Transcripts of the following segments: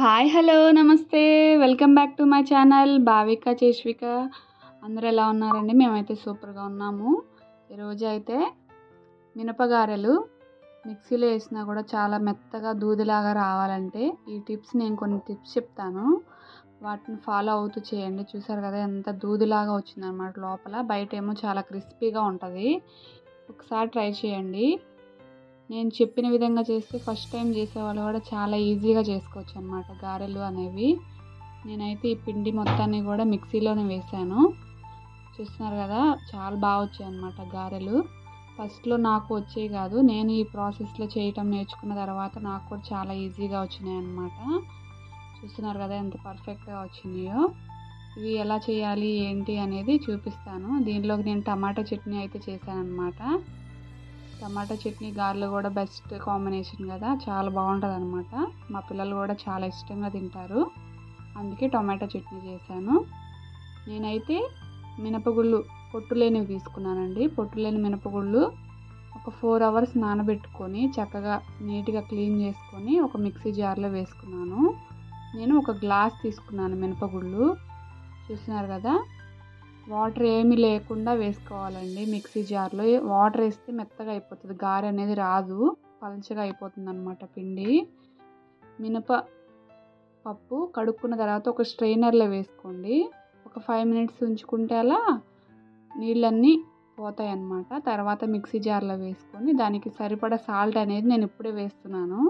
Hi hello నమస్తే. Welcome back to my channel Bhavika Cheshvika. అందరూ ఎలా ఉన్నారండి? మేమైతే సూపర్గా ఉన్నాము. ఈరోజు అయితే మినపగారెలు మిక్సీలో వేసినా కూడా చాలా మెత్తగా దూదిలాగా రావాలంటే ఈ టిప్స్ నేను కొన్ని టిప్స్ చెప్తాను. వాటిని ఫాలో అవుతూ చేయండి. చూసారు కదా ఎంత దూదిలాగా వచ్చిందనమాట లోపల. బయట ఏమో చాలా క్రిస్పీగా ఉంటుంది. ఒకసారి ట్రై చేయండి. నేను చెప్పిన విధంగా చేస్తే ఫస్ట్ టైం చేసేవాళ్ళు కూడా చాలా ఈజీగా చేసుకోవచ్చు అనమాట గారెలు అనేవి. నేనైతే ఈ పిండి మొత్తాన్ని కూడా మిక్సీలోనే వేసాను. చూస్తున్నారు కదా చాలా బాగా వచ్చాయి అనమాట గారెలు. ఫస్ట్లో నాకు వచ్చేవి కాదు నేను ఈ ప్రాసెస్లో చేయటం నేర్చుకున్న తర్వాత నాకు కూడా చాలా ఈజీగా వచ్చినాయి అనమాట చూస్తున్నారు కదా ఎంత పర్ఫెక్ట్గా వచ్చినాయో. ఇవి ఎలా చేయాలి ఏంటి అనేది చూపిస్తాను. దీనిలోకి నేను టమాటా చట్నీ అయితే చేశాను అనమాట టమాటా చట్నీ గారెలు కూడా బెస్ట్ కాంబినేషన్ కదా. చాలా బాగుంటుంది అనమాట మా పిల్లలు కూడా చాలా ఇష్టంగా తింటారు. అందుకే టమాటా చట్నీ చేశాను. నేనైతే మినపగుళ్ళు పొట్టు లేనివి తీసుకున్నానండి. పొట్టు లేని మినపగుళ్ళు ఒక ఫోర్ అవర్స్ నానబెట్టుకొని చక్కగా నీట్గా క్లీన్ చేసుకొని ఒక మిక్సీ జార్లో వేసుకున్నాను. నేను ఒక గ్లాస్ తీసుకున్నాను మినపగుళ్ళు. చూస్తున్నారు కదా? వాటర్ ఏమీ లేకుండా వేసుకోవాలండి మిక్సీ జార్లో. వాటర్ వేస్తే మెత్తగా అయిపోతుంది. గారె అనేది రాదు. పలచగా అయిపోతుంది అనమాట పిండి. మినప పప్పు కడుక్కున్న తర్వాత ఒక స్ట్రైనర్లో వేసుకోండి. ఒక ఫైవ్ మినిట్స్ ఉంచుకుంటే అలా నీళ్ళన్నీ పోతాయి అన్నమాట తర్వాత మిక్సీ జార్లో వేసుకొని దానికి సరిపడా సాల్ట్ అనేది నేను ఇప్పుడే వేస్తున్నాను.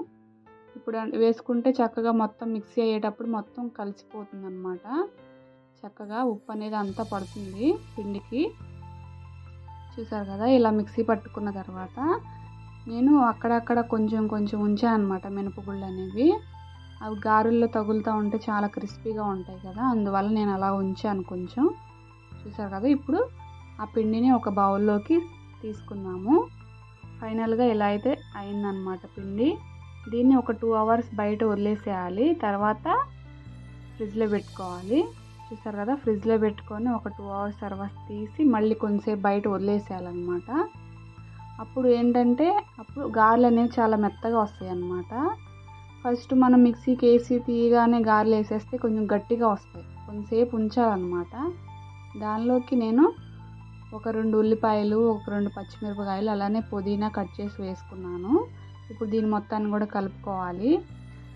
ఇప్పుడు వేసుకుంటే చక్కగా మొత్తం మిక్సీ అయ్యేటప్పుడు మొత్తం కలిసిపోతుంది అనమాట చక్కగా ఉప్పు అనేది అంతా పడుతుంది పిండికి. చూసారు కదా ఇలా మిక్సీ పట్టుకున్న తర్వాత నేను అక్కడక్కడ కొంచెం కొంచెం ఉంచాను అనమాట మినపగుళ్ళు అనేవి అవి గారెల్లో తగులుతూ ఉంటే చాలా క్రిస్పీగా ఉంటాయి కదా అందువల్ల నేను అలా ఉంచాను కొంచెం. చూసారు కదా ఇప్పుడు ఆ పిండిని ఒక బౌల్లోకి తీసుకున్నాము ఫైనల్గా ఇలా అయితే అయిందనమాట పిండి. దీన్ని ఒక టూ అవర్స్ బయట వదిలేసేయాలి తర్వాత ఫ్రిడ్జ్లో పెట్టుకోవాలి. చూసారు కదా ఫ్రిడ్జ్లో పెట్టుకొని ఒక టూ అవర్స్ తర్వాత తీసి మళ్ళీ కొంచెంసేపు బయట వదిలేసేయాలన్నమాట. అప్పుడు ఏంటంటే అప్పుడు గారెలు అనేవి చాలా మెత్తగా వస్తాయి అన్నమాట ఫస్ట్ మనం మిక్సీకి వేసి తీయగానే గారెలు వేసేస్తే కొంచెం గట్టిగా వస్తాయి. కొంచెంసేపు ఉంచాలన్నమాట. దానిలోకి నేను ఒక రెండు ఉల్లిపాయలు ఒక రెండు పచ్చిమిరపకాయలు అలానే పుదీనా కట్ చేసి వేసుకున్నాను. ఇప్పుడు దీని మొత్తాన్ని కూడా కలుపుకోవాలి.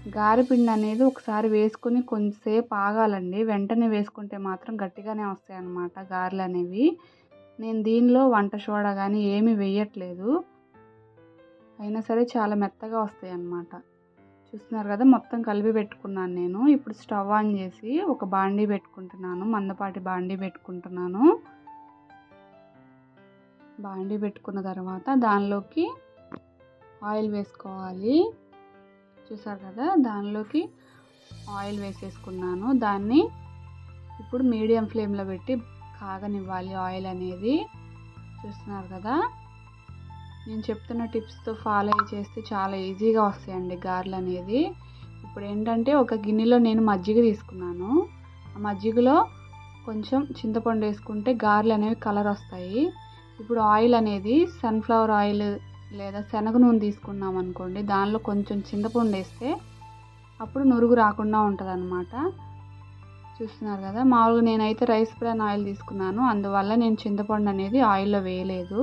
గారెపిండి అనేది ఒకసారి వేసుకుని కొంచెంసేపు ఆగాలండి. వెంటనే వేసుకుంటే మాత్రం గట్టిగానే వస్తాయి అన్నమాట గారెలు అనేవి నేను దీనిలో వంట సోడా కానీ ఏమీ వేయట్లేదు. అయినా సరే చాలా మెత్తగా వస్తాయి అన్నమాట చూస్తున్నారు కదా మొత్తం కలిపి పెట్టుకున్నాను నేను. ఇప్పుడు స్టవ్ ఆన్ చేసి ఒక బాండీ పెట్టుకుంటున్నాను. మందపాటి బాండీ పెట్టుకుంటున్నాను. బాండీ పెట్టుకున్న తర్వాత దానిలోకి ఆయిల్ వేసుకోవాలి. చూసారు కదా దానిలోకి ఆయిల్ వేసేసుకున్నాను. దాన్ని ఇప్పుడు మీడియం ఫ్లేమ్లో పెట్టి కాగనివ్వాలి ఆయిల్ అనేది. చూస్తున్నారు కదా నేను చెప్తున్న టిప్స్తో ఫాలో అయ్యి చేస్తే చాలా ఈజీగా వస్తాయండి గారెలు అనేది. ఇప్పుడు ఏంటంటే ఒక గిన్నెలో నేను మజ్జిగ తీసుకున్నాను. ఆ మజ్జిగలో కొంచెం చింతపండు వేసుకుంటే గారెలు అనేవి కలర్ వస్తాయి. ఇప్పుడు ఆయిల్ అనేది సన్ఫ్లవర్ ఆయిల్ లేదా శనగ నూనె తీసుకున్నాం అనుకోండి దానిలో కొంచెం చింతపండు వేస్తే అప్పుడు నురుగు రాకుండా ఉంటుంది అనమాట చూస్తున్నారు కదా మామూలుగా నేనైతే రైస్ బ్రాన్ ఆయిల్ తీసుకున్నాను అందువల్ల నేను చింతపండు అనేది ఆయిల్లో వేయలేదు.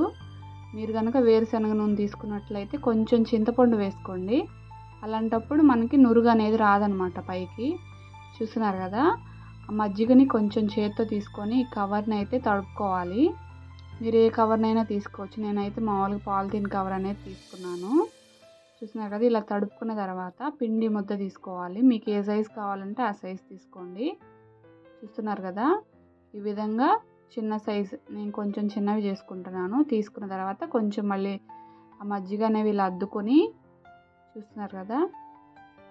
మీరు కనుక వేరుశనగ నూనె తీసుకున్నట్లయితే కొంచెం చింతపండు వేసుకోండి. అలాంటప్పుడు మనకి నురుగు అనేది రాదనమాట పైకి. చూస్తున్నారు కదా ఆ మజ్జిగని కొంచెం చేత్తో తీసుకొని ఈ కవర్ని అయితే తడుపుకోవాలి. మీరు ఏ కవర్నైనా తీసుకోవచ్చు. నేనైతే మామూలుగా పాలిథిన్ కవర్ అనేది తీసుకున్నాను. చూస్తున్నారు కదా ఇలా తడుపుకున్న తర్వాత పిండి ముద్ద తీసుకోవాలి. మీకు ఏ సైజ్ కావాలంటే ఆ సైజ్ తీసుకోండి. చూస్తున్నారు కదా ఈ విధంగా చిన్న సైజ్ నేను కొంచెం చిన్నవి చేసుకుంటున్నాను. తీసుకున్న తర్వాత కొంచెం మళ్ళీ ఆ మజ్జిగ అనేవి ఇలా అద్దుకొని చూస్తున్నారు కదా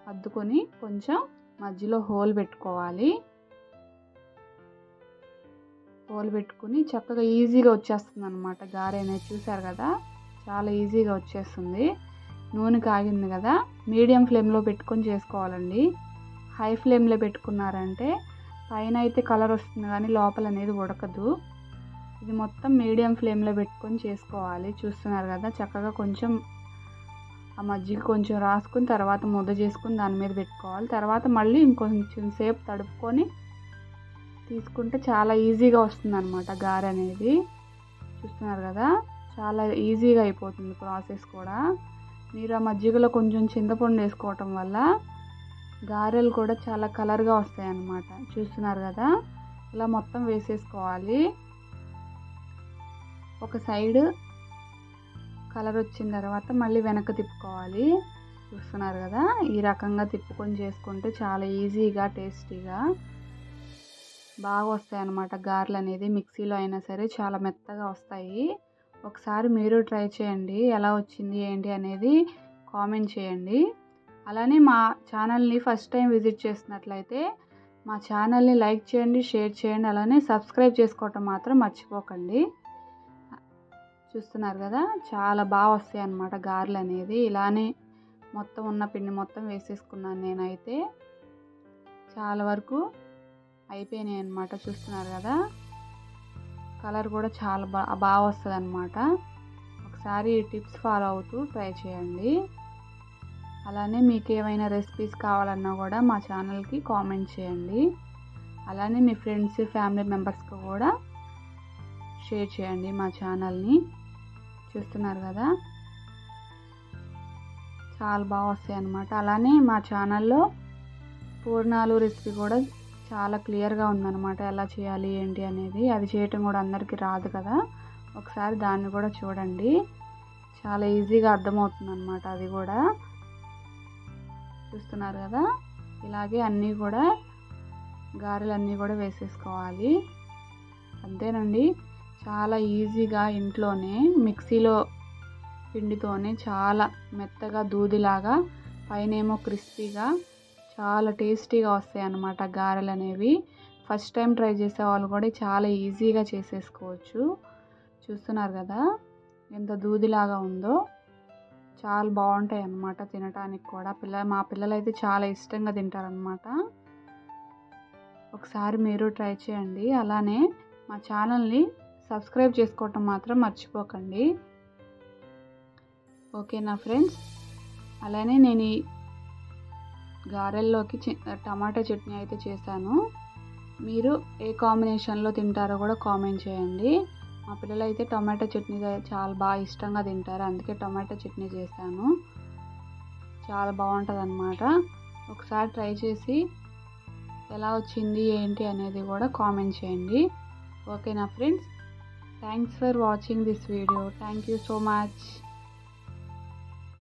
అద్దుకొని కొంచెం మధ్యలో హోల్ పెట్టుకోవాలి. పోలు పెట్టుకుని చక్కగా ఈజీగా వచ్చేస్తుంది అనమాట గారె అనేది చూసారు కదా? చాలా ఈజీగా వచ్చేస్తుంది. నూనె కాగింది కదా? మీడియం ఫ్లేమ్లో పెట్టుకొని చేసుకోవాలండి. హై ఫ్లేమ్లో పెట్టుకున్నారంటే పైన అయితే కలర్ వస్తుంది కానీ లోపల అనేది ఉడకదు. ఇది మొత్తం మీడియం ఫ్లేమ్లో పెట్టుకొని చేసుకోవాలి. చూస్తున్నారు కదా? చక్కగా కొంచెం ఆ మజ్జిగ కొంచెం రాసుకుని తర్వాత ముద్ద చేసుకుని దాని మీద పెట్టుకోవాలి. తర్వాత మళ్ళీ ఇంకొంచెం సేపు తడుపుకొని తీసుకుంటే చాలా ఈజీగా వస్తుంది అనమాట గారె అనేది. చూస్తున్నారు కదా? చాలా ఈజీగా అయిపోతుంది ప్రాసెస్ కూడా. మీరు ఆ మజ్జిగలో కొంచెం చింతపండు వేసుకోవటం వల్ల గారెలు కూడా చాలా కలర్గా వస్తాయి అన్నమాట చూస్తున్నారు కదా? ఇలా మొత్తం వేసేసుకోవాలి. ఒక సైడ్ కలర్ వచ్చిన తర్వాత మళ్ళీ వెనక్కి తిప్పుకోవాలి. చూస్తున్నారు కదా? ఈ రకంగా తిప్పుకొని చేసుకుంటే చాలా ఈజీగా టేస్టీగా బాగా వస్తాయి అన్నమాట గారెలు అనేది మిక్సీలో అయినా సరే చాలా మెత్తగా వస్తాయి. ఒకసారి మీరు ట్రై చేయండి. ఎలా వచ్చింది ఏంటి అనేది కామెంట్ చేయండి. అలానే మా ఛానల్ని ఫస్ట్ టైం విజిట్ చేసినట్లయితే మా ఛానల్ని లైక్ చేయండి షేర్ చేయండి అలానే సబ్స్క్రైబ్ చేసుకోవటం మాత్రం మర్చిపోకండి. చూస్తున్నారు కదా చాలా బాగా వస్తాయి అన్నమాట గారెలు అనేది ఇలానే మొత్తం ఉన్న పిండి మొత్తం వేసేసుకున్నాను నేనైతే. చాలా వరకు అయిపోయినాయి అనమాట చూస్తున్నారు కదా? కలర్ కూడా చాలా బా బాగా వస్తుంది అనమాట ఒకసారి టిప్స్ ఫాలో అవుతూ ట్రై చేయండి. అలానే మీకు ఏమైనా రెసిపీస్ కావాలన్నా కూడా మా ఛానల్కి కామెంట్ చేయండి. అలానే మీ ఫ్రెండ్స్ ఫ్యామిలీ మెంబర్స్కి కూడా షేర్ చేయండి మా ఛానల్ని. చూస్తున్నారు కదా? చాలా బాగా వస్తాయి అన్నమాట అలానే మా ఛానల్లో పూర్ణాలు రెసిపీ కూడా చాలా క్లియర్గా ఉందన్నమాట ఎలా చేయాలి ఏంటి అనేది. అది చేయటం కూడా అందరికీ రాదు కదా. ఒకసారి దాన్ని కూడా చూడండి. చాలా ఈజీగా అర్థమవుతుంది అనమాట అది కూడా. చూస్తున్నారు కదా? ఇలాగే అన్నీ కూడా గారెలన్నీ కూడా వేసేసుకోవాలి. అంతేనండి. చాలా ఈజీగా ఇంట్లోనే మిక్సీలో పిండితోనే చాలా మెత్తగా దూదిలాగా పైనేమో క్రిస్పీగా చాలా టేస్టీగా వస్తాయి అన్నమాట గారెలు అనేవి. ఫస్ట్ టైం ట్రై చేసే వాళ్ళు కూడా చాలా ఈజీగా చేసేసుకోవచ్చు. చూస్తున్నారు కదా? ఎంత దూదిలాగా ఉందో. చాలా బాగుంటాయి అన్నమాట తినడానికి కూడా. పిల్ల మా పిల్లలు అయితే చాలా ఇష్టంగా తింటారనమాట ఒకసారి మీరు ట్రై చేయండి. అలానే మా ఛానల్ని సబ్స్క్రైబ్ చేసుకోవటం మాత్రం మర్చిపోకండి. ఓకేనా ఫ్రెండ్స్. అలానే నేను గారెల్లోకి టమాటా చట్నీ అయితే చేశాను. మీరు ఏ కాంబినేషన్లో తింటారో కూడా కామెంట్ చేయండి. మా పిల్లలు అయితే టమాటా చట్నీ చాలా బాగా ఇష్టంగా తింటారు. అందుకే టమాటా చట్నీ చేశాను. చాలా బాగుంటుంది అనమాట ఒకసారి ట్రై చేసి ఎలా వచ్చింది ఏంటి అనేది కూడా కామెంట్ చేయండి. ఓకేనా friends? Thanks for watching this video. Thank you so much.